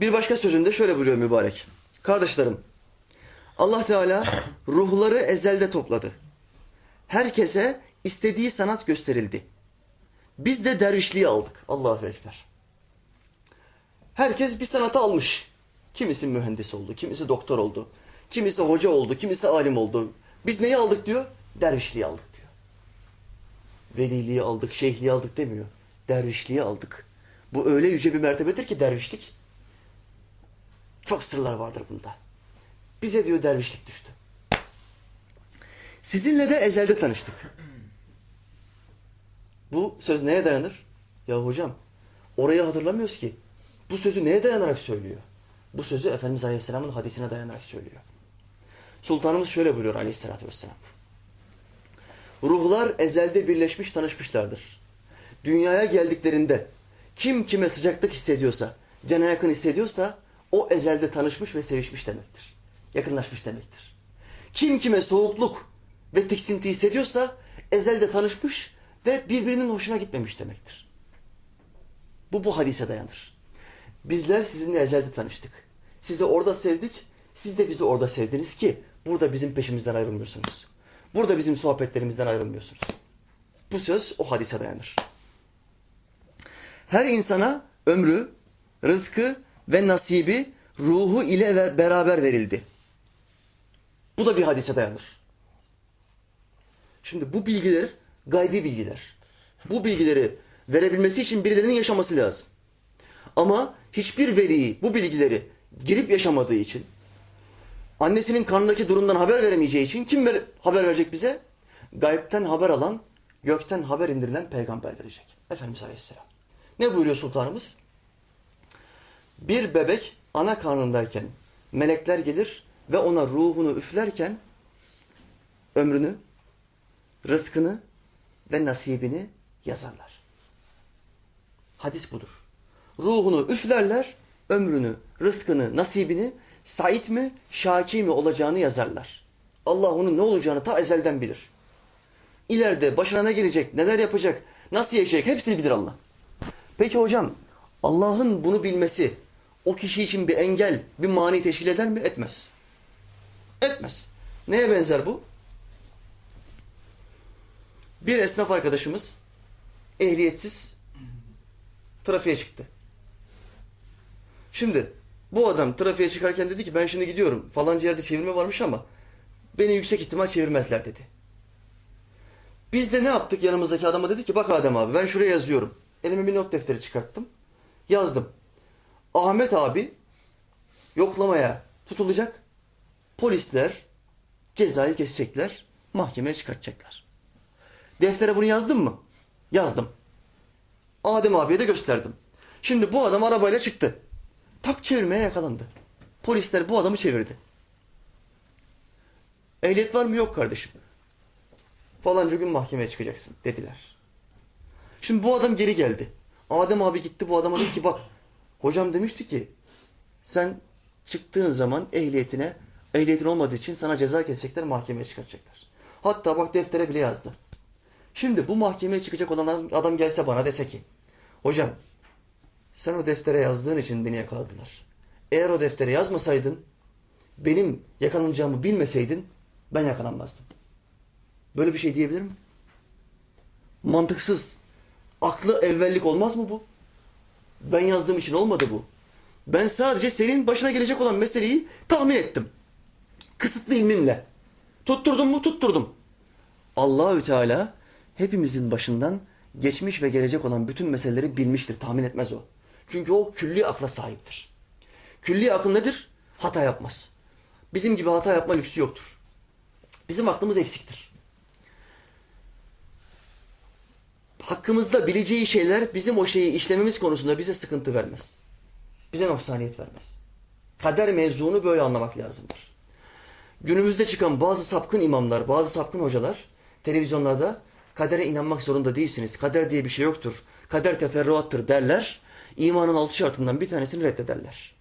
Bir başka sözünde şöyle buyuruyor mübarek. Kardeşlerim, Allah Teala ruhları ezelde topladı. Herkese istediği sanat gösterildi. Biz de dervişliği aldık. Allahu Ekber. Herkes bir sanatı almış. Kimisi mühendis oldu, kimisi doktor oldu, kimisi hoca oldu, kimisi alim oldu. Biz neyi aldık diyor? Dervişliği aldık diyor. Veliliği aldık, şeyhliği aldık demiyor. Dervişliği aldık. Bu öyle yüce bir mertebedir ki dervişlik. Çok sırlar vardır bunda. Bize diyor dervişlik düştü. Sizinle de ezelde tanıştık. Bu söz neye dayanır? Ya hocam orayı hatırlamıyoruz ki. Bu sözü neye dayanarak söylüyor? Bu sözü Efendimiz Aleyhisselam'ın hadisine dayanarak söylüyor. Sultanımız şöyle buyuruyor Aleyhisselatü Vesselam. Ruhlar ezelde birleşmiş tanışmışlardır. Dünyaya geldiklerinde kim kime sıcaklık hissediyorsa, cana yakın hissediyorsa o ezelde tanışmış ve sevişmiş demektir. Yakınlaşmış demektir. Kim kime soğukluk ve tiksinti hissediyorsa ezelde tanışmış ve birbirinin hoşuna gitmemiş demektir. Bu bu hadise dayanır. Bizler sizinle ezelde tanıştık. Sizi orada sevdik, siz de bizi orada sevdiniz ki burada bizim peşimizden ayrılmıyorsunuz. Burada bizim sohbetlerimizden ayrılmıyorsunuz. Bu söz o hadise dayanır. Her insana ömrü, rızkı ve nasibi ruhu ile beraber verildi. Bu da bir hadise dayanır. Şimdi bu bilgiler gaybi bilgiler. Bu bilgileri verebilmesi için birilerinin yaşaması lazım. Ama hiçbir veli bu bilgileri girip yaşamadığı için, annesinin karnındaki durumdan haber veremeyeceği için kim ver- haber verecek bize? Gaybten haber alan, gökten haber indirilen peygamber verecek. Efendimiz Aleyhisselam. Ne buyuruyor sultanımız? Bir bebek ana karnındayken melekler gelir ve ona ruhunu üflerken ömrünü, rızkını ve nasibini yazarlar. Hadis budur. Ruhunu üflerler, ömrünü, rızkını, nasibini sait mi, şaki mi olacağını yazarlar. Allah onun ne olacağını ta ezelden bilir. İleride başına ne gelecek, neler yapacak, nasıl yaşayacak hepsini bilir Allah. Peki hocam Allah'ın bunu bilmesi o kişi için bir engel, bir mani teşkil eder mi? Etmez. Etmez. Neye benzer bu? Bir esnaf arkadaşımız ehliyetsiz trafiğe çıktı. Şimdi bu adam trafiğe çıkarken dedi ki ben şimdi gidiyorum. Falanca yerde çevirme varmış ama beni yüksek ihtimal çevirmezler dedi. Biz de ne yaptık yanımızdaki adama dedi ki bak Adem abi ben şuraya yazıyorum. Elime bir not defteri çıkarttım. Yazdım. Ahmet abi yoklamaya tutulacak. Polisler cezayı kesecekler. Mahkemeye çıkartacaklar. Deftere bunu yazdım mı? Yazdım. Adem abiye de gösterdim. Şimdi bu adam arabayla çıktı. Tak çevirmeye yakalandı. Polisler bu adamı çevirdi. Ehliyet var mı? Yok kardeşim. Falanca gün mahkemeye çıkacaksın dediler. Şimdi bu adam geri geldi. Adem abi gitti bu adama dedi ki bak hocam demişti ki sen çıktığın zaman ehliyetine ehliyetin olmadığı için sana ceza kesecekler mahkemeye çıkartacaklar. Hatta bak deftere bile yazdı. Şimdi bu mahkemeye çıkacak olan adam gelse bana dese ki hocam sen o deftere yazdığın için beni yakaladılar. Eğer o deftere yazmasaydın benim yakalanacağımı bilmeseydin ben yakalanmazdım. Böyle bir şey diyebilir mi? Mantıksız. Aklı evvellik olmaz mı bu? Ben yazdığım için olmadı bu. Ben sadece senin başına gelecek olan meseleyi tahmin ettim. Kısıtlı ilmimle. Tutturdum mu? Tutturdum. Allahü Teala hepimizin başından geçmiş ve gelecek olan bütün meseleleri bilmiştir. Tahmin etmez o. Çünkü o külli akla sahiptir. Külli akıl nedir? Hata yapmaz. Bizim gibi hata yapma lüksü yoktur. Bizim aklımız eksiktir. Hakkımızda bileceği şeyler bizim o şeyi işlememiz konusunda bize sıkıntı vermez. Bize noksaniyet vermez. Kader mevzunu böyle anlamak lazımdır. Günümüzde çıkan bazı sapkın imamlar, bazı sapkın hocalar televizyonlarda kadere inanmak zorunda değilsiniz. Kader diye bir şey yoktur. Kader teferruattır derler. İmanın altı şartından bir tanesini reddederler.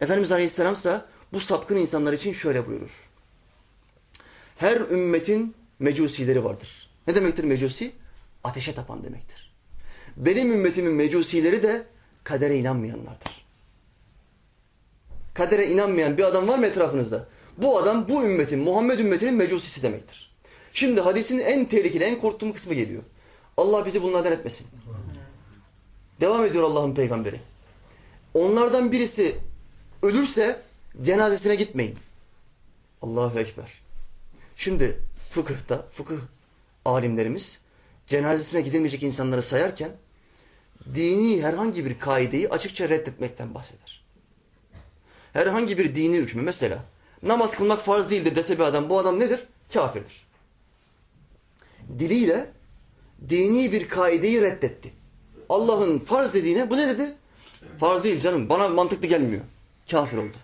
Efendimiz Aleyhisselam ise bu sapkın insanlar için şöyle buyurur. Her ümmetin mecusileri vardır. Ne demektir mecusi? Ateşe tapan demektir. Benim ümmetimin mecusileri de kadere inanmayanlardır. kadere inanmayan bir adam var mı etrafınızda? Bu adam bu ümmetin, Muhammed ümmetinin mecusisi demektir. Şimdi hadisin en tehlikeli, en korktuğum kısmı geliyor. Allah bizi bunlardan etmesin. Devam ediyor Allah'ın peygamberi. Onlardan birisi ölürse cenazesine gitmeyin. Allahu Ekber. Şimdi fıkıhta, fıkıh alimlerimiz cenazesine gidilmeyecek insanları sayarken dini herhangi bir kaideyi açıkça reddetmekten bahseder. Herhangi bir dini hükmü mesela namaz kılmak farz değildir dese bir adam bu adam nedir? Kafirdir. Diliyle dini bir kaideyi reddetti. Allah'ın farz dediğine bu ne dedi? Farz değil canım bana mantıklı gelmiyor. Kafir oldu.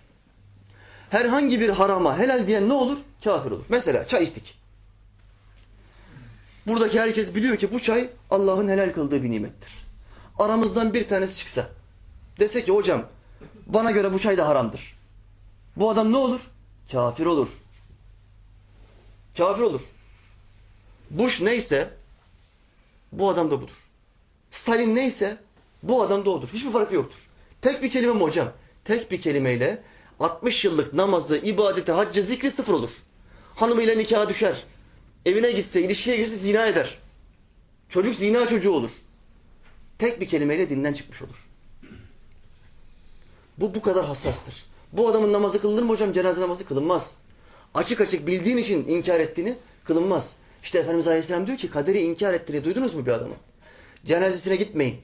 Herhangi bir harama helal diyen ne olur? Kafir olur. Mesela çay içtik. Buradaki herkes biliyor ki bu çay Allah'ın helal kıldığı bir nimettir. Aramızdan bir tanesi çıksa dese ki hocam bana göre bu çay da haramdır. Bu adam ne olur? Kafir olur. Kafir olur. Bush neyse bu adam da budur. Stalin neyse bu adam da odur. Hiçbir farkı yoktur. Tek bir kelime mi hocam? Tek bir kelimeyle 60 yıllık namazı, ibadeti, haccı, zikri sıfır olur. Hanımıyla nikaha düşer. Evine gitse, ilişkiye girse zina eder. Çocuk zina çocuğu olur. Tek bir kelimeyle dinden çıkmış olur. Bu bu kadar hassastır. Bu adamın namazı kılınır mı hocam? Cenaze namazı kılınmaz. Açık açık bildiğin için inkar ettiğini kılınmaz. İşte Efendimiz Aleyhisselam diyor ki kaderi inkar ettiğini duydunuz mu bir adamın? Cenazesine gitmeyin.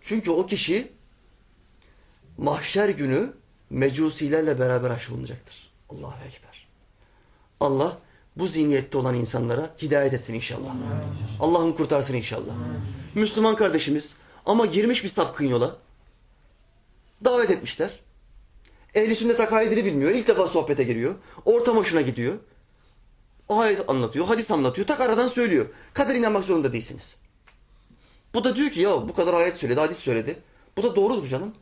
Çünkü o kişi mahşer günü mecusilerle beraber haşrolunacaktır. Allahu Ekber. Allah bu zihniyette olan insanlara hidayet etsin inşallah. Allah'ım kurtarsın inşallah. Müslüman kardeşimiz ama girmiş bir sapkın yola davet etmişler. Ehli sünnet akaidini bilmiyor. İlk defa sohbete giriyor. Ortam hoşuna gidiyor. Ayet anlatıyor, hadis anlatıyor. Tak aradan söylüyor. Kader inanmak zorunda değilsiniz. Bu da diyor ki ya bu kadar ayet söyledi, hadis söyledi. Bu da doğrudur canım.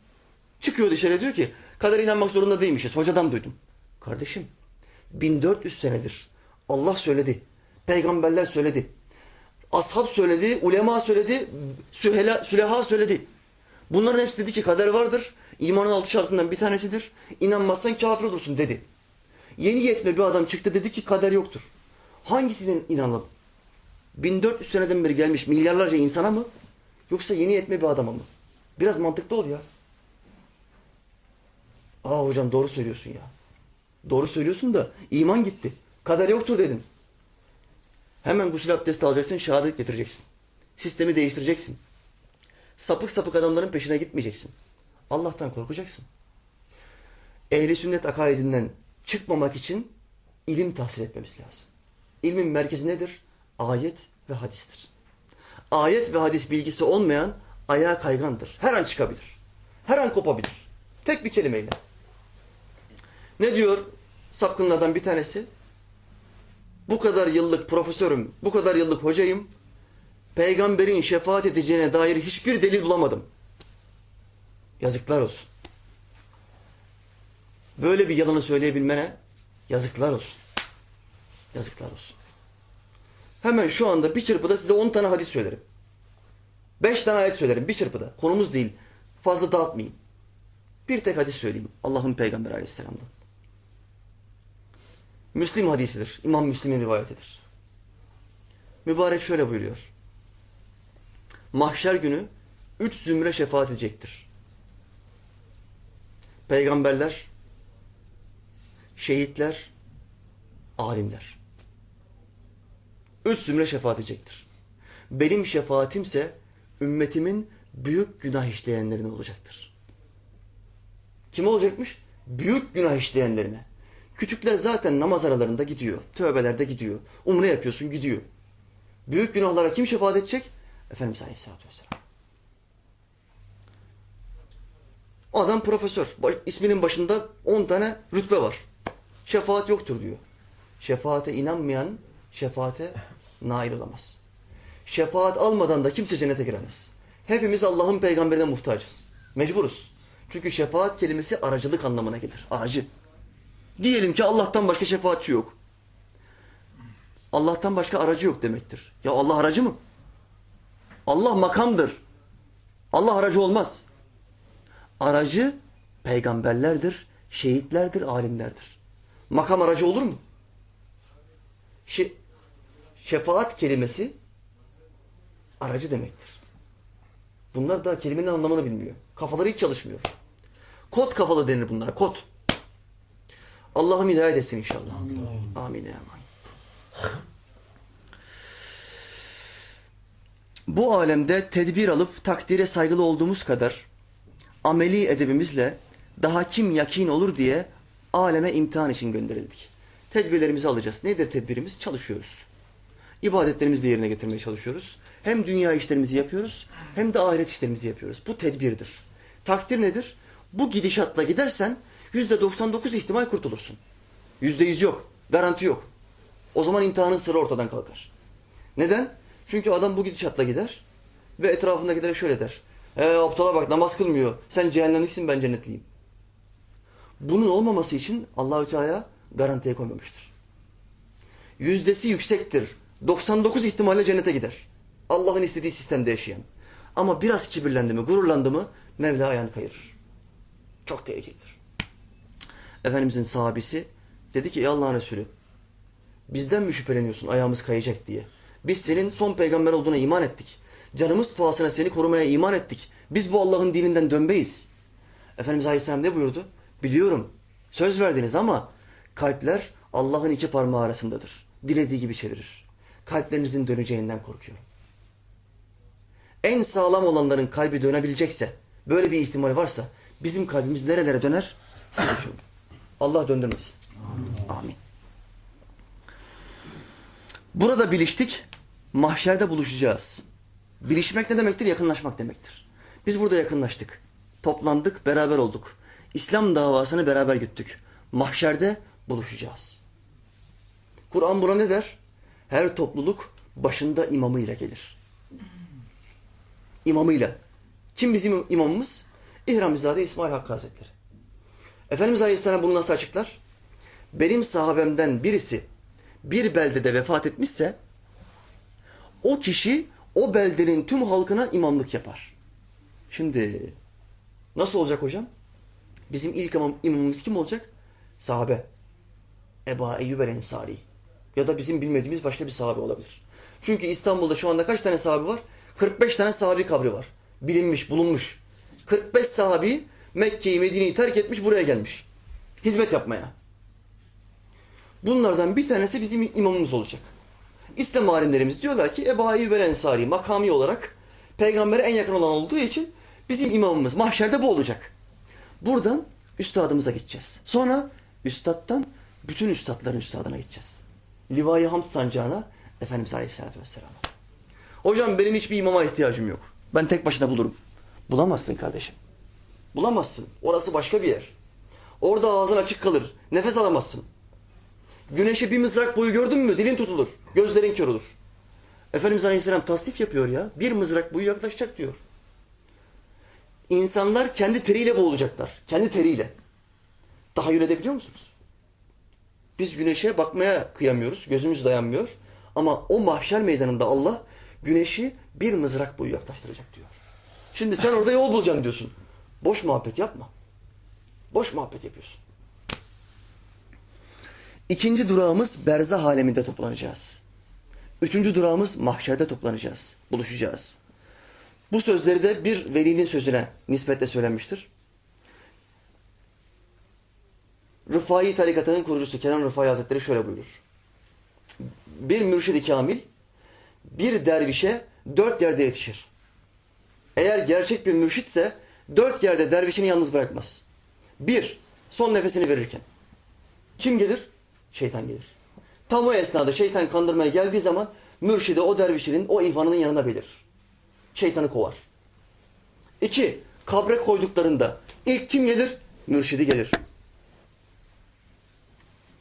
Çıkıyor dışarı diyor ki kader inanmak zorunda değilmişiz. Hocadan duydum. Kardeşim 1400 senedir Allah söyledi. Peygamberler söyledi. Ashab söyledi, ulema söyledi, sühela, süleha söyledi. Bunların hepsi dedi ki kader vardır. İmanın altı şartından bir tanesidir. İnanmazsan kafir olursun dedi. Yeni yetme bir adam çıktı dedi ki kader yoktur. Hangisine inanalım? 1400 seneden beri gelmiş milyarlarca insana mı? Yoksa yeni yetme bir adama mı? Biraz mantıklı ol ya. Aa hocam doğru söylüyorsun ya. Doğru söylüyorsun da iman gitti. Kader yoktur dedim. Hemen gusül abdesti alacaksın, şehadet getireceksin. Sistemi değiştireceksin. Sapık sapık adamların peşine gitmeyeceksin. Allah'tan korkacaksın. Ehli sünnet akaidinden çıkmamak için ilim tahsil etmemiz lazım. İlmin merkezi nedir? Ayet ve hadistir. Ayet ve hadis bilgisi olmayan ayağa kaygandır. Her an çıkabilir. Her an kopabilir. Tek bir kelimeyle. Ne diyor sapkınlardan bir tanesi? Bu kadar yıllık profesörüm, bu kadar yıllık hocayım. Peygamberin şefaat edeceğine dair hiçbir delil bulamadım. Yazıklar olsun. Böyle bir yalanı söyleyebilmene yazıklar olsun. Yazıklar olsun. Hemen şu anda bir çırpıda size 10 tane hadis söylerim. 5 tane ayet söylerim bir çırpıda. Konumuz değil. Fazla dağıtmayayım. Bir tek hadis söyleyeyim. Allah'ın peygamberi aleyhisselamdan. Müslim hadisidir. İmam Müslim'in rivayetidir. Mübarek şöyle buyuruyor. Mahşer günü üç zümre şefaat edecektir. Peygamberler, şehitler, alimler. Üç zümre şefaat edecektir. Benim şefaatimse ümmetimin büyük günah işleyenlerine olacaktır. Kim olacakmış? Büyük günah işleyenlerine. Küçükler zaten namaz aralarında gidiyor. Tövbelerde gidiyor. Umre yapıyorsun gidiyor. Büyük günahlara kim şefaat edecek? Efendimiz Aleyhisselatü Vesselam. O adam profesör. İsminin başında 10 tane rütbe var. Şefaat yoktur diyor. Şefaate inanmayan şefaate nail olamaz. Şefaat almadan da kimse cennete giremez. Hepimiz Allah'ın peygamberine muhtacız. Mecburuz. Çünkü şefaat kelimesi aracılık anlamına gelir. Aracı. Diyelim ki Allah'tan başka şefaatçi yok. Allah'tan başka aracı yok demektir. Ya Allah aracı mı? Allah makamdır. Allah aracı olmaz. Aracı Peygamberlerdir, şehitlerdir, alimlerdir. Makam aracı olur mu? Şe şefaat kelimesi aracı demektir. Bunlar daha kelimenin anlamını bilmiyor. Kafaları hiç çalışmıyor. Kod kafalı denir bunlara, kod. Allah'ım hidayet etsin inşallah. Amin. Amin. Bu alemde tedbir alıp takdire saygılı olduğumuz kadar ameli edebimizle daha kim yakin olur diye aleme imtihan için gönderildik. Tedbirlerimizi alacağız. Nedir tedbirimiz? Çalışıyoruz. İbadetlerimizi de yerine getirmeye çalışıyoruz. Hem dünya işlerimizi yapıyoruz hem de ahiret işlerimizi yapıyoruz. Bu tedbirdir. Takdir nedir? Bu gidişatla gidersen yüzde 99 ihtimal kurtulursun. Yüzde yüz yok. Garanti yok. O zaman imtihanın sırrı ortadan kalkar. Neden? Çünkü adam bu gidişatla gider ve etrafındakilere şöyle der. E, aptala bak namaz kılmıyor. Sen cehennemliksin ben cennetliyim. Bunun olmaması için Allahü Teala garantiye koymamıştır. Yüzdesi yüksektir. 99 ihtimalle cennete gider. Allah'ın istediği sistemde yaşayan. Ama biraz kibirlendi mi, gururlandı mı Mevla ayağını kayırır. Çok tehlikelidir. Efendimizin sahabesi dedi ki ey Allah'ın Resulü bizden mi şüpheleniyorsun ayağımız kayacak diye. Biz senin son peygamber olduğuna iman ettik. Canımız pahasına seni korumaya iman ettik. Biz bu Allah'ın dininden dönmeyiz. Efendimiz Aleyhisselam ne buyurdu? Biliyorum. Söz verdiniz ama kalpler Allah'ın iki parmağı arasındadır. Dilediği gibi çevirir. Kalplerinizin döneceğinden korkuyorum. En sağlam olanların kalbi dönebilecekse, böyle bir ihtimal varsa bizim kalbimiz nerelere döner? Siz düşünün. Allah döndürmesin. Amin. Burada biliştik, mahşerde buluşacağız. Bilişmek ne demektir? Yakınlaşmak demektir. Biz burada yakınlaştık. Toplandık, beraber olduk. İslam davasını beraber güttük. Mahşerde buluşacağız. Kur'an buna ne der? Her topluluk başında imamıyla gelir. İmamıyla. Kim bizim imamımız? İhramizade İsmail Hakkı Hazretleri. Efendimiz Aleyhisselam bunu nasıl açıklar? Benim sahabemden birisi bir beldede vefat etmişse o kişi o beldenin tüm halkına imamlık yapar. Şimdi nasıl olacak hocam? Bizim ilk imam, imamımız kim olacak? Sahabe. Eba Eyyub el Ensari. Ya da bizim bilmediğimiz başka bir sahabe olabilir. Çünkü İstanbul'da şu anda kaç tane sahabe var? 45 tane sahabi kabri var. Bilinmiş, bulunmuş. 45 sahabi Mekke'yi, Medine'yi terk etmiş buraya gelmiş. Hizmet yapmaya. Bunlardan bir tanesi bizim imamımız olacak. İslam alimlerimiz diyorlar ki Ebu Ayyub el Ensari makami olarak peygambere en yakın olan olduğu için bizim imamımız mahşerde bu olacak. Buradan üstadımıza gideceğiz. Sonra üstattan bütün üstadların üstadına gideceğiz. Livai Hamd sancağına Efendimiz Aleyhisselatü Vesselam. Hocam benim hiçbir imama ihtiyacım yok. Ben tek başına bulurum. Bulamazsın kardeşim. Bulamazsın. Orası başka bir yer. Orada ağzın açık kalır. Nefes alamazsın. Güneşi bir mızrak boyu gördün mü dilin tutulur. Gözlerin kör olur. Efendimiz Aleyhisselam tasnif yapıyor ya. Bir mızrak boyu yaklaşacak diyor. İnsanlar kendi teriyle boğulacaklar. Kendi teriyle. Daha edebiliyor musunuz? Biz güneşe bakmaya kıyamıyoruz. Gözümüz dayanmıyor. Ama o mahşer meydanında Allah güneşi bir mızrak boyu yaklaştıracak diyor. Şimdi sen orada yol bulacaksın diyorsun. Boş muhabbet yapma. Boş muhabbet yapıyorsun. İkinci durağımız berzah aleminde toplanacağız. Üçüncü durağımız mahşerde toplanacağız. Buluşacağız. Bu sözleri de bir velinin sözüne nispetle söylenmiştir. Rıfai tarikatının kurucusu Kenan Rıfai Hazretleri şöyle buyurur. Bir mürşid-i kamil bir dervişe dört yerde yetişir. Eğer gerçek bir mürşitse dört yerde dervişini yalnız bırakmaz. Bir, son nefesini verirken. Kim gelir? Şeytan gelir. Tam o esnada şeytan kandırmaya geldiği zaman mürşide o dervişinin o ihvanının yanına belir. Şeytanı kovar. İki, kabre koyduklarında ilk kim gelir? Mürşidi gelir.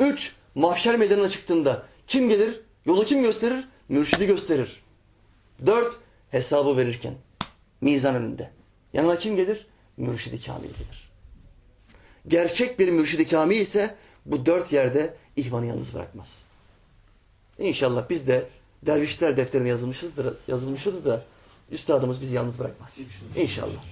Üç, mahşer meydanına çıktığında kim gelir? Yolu kim gösterir? Mürşidi gösterir. Dört, hesabı verirken. Mizan önünde. Yanına kim gelir? Mürşidi kamil gelir. Gerçek bir mürşidi kamil ise bu dört yerde ihvanı yalnız bırakmaz. İnşallah biz de dervişler defterine yazılmışızdır, yazılmışız da üstadımız bizi yalnız bırakmaz. İnşallah.